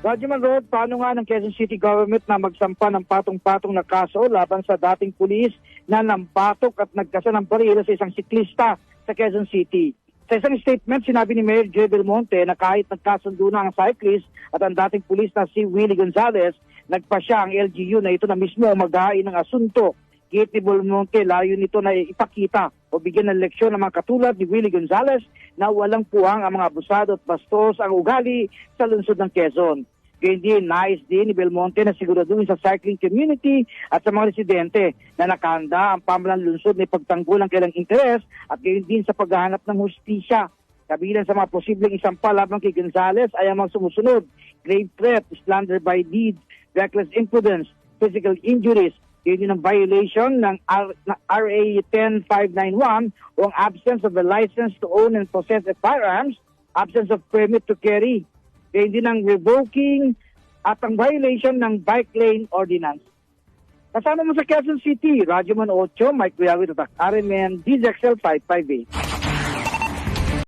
Rajaman Road, paano nga ng Quezon City Government na magsampa ng patong-patong na kaso laban sa dating pulis na nampatok at nagkasa ng baril sa isang siklista sa Quezon City? Sa isang statement, sinabi ni Mayor Joe Belmonte na kahit nagkasundo na ang cyclist at ang dating pulis na si Willie Gonzalez, nagpa siya ang LGU na ito na mismo maghahain ng asunto. Gate ni Belmonte, layo nito na ipakita o bigyan ng leksyon ng mga katulad ni Willie Gonzalez na walang puwang ang mga abusado at bastos ang ugali sa lungsod ng Quezon. Gayun din, nais din ni Belmonte na siguraduhin sa cycling community at sa mga residente na nakahanda ang pamalang lungsod na ipagtanggol ang kailang interes at gayon din sa paghahanap ng hustisya. Kabilang sa mga posibleng isampa laban kay Gonzales ay ang mga sumusunod, grave threat, slander by deed, reckless imprudence, physical injuries, yun yun ang violation ng RA 10591 o ang absence of a license to own and possess a firearms, absence of permit to carry. Yun din ang revoking at ang violation ng bike lane ordinance. Kasama mo sa Quezon City, Radyo Man 8, Mike Cuyawi, Tatak, RMN, DZXL 558.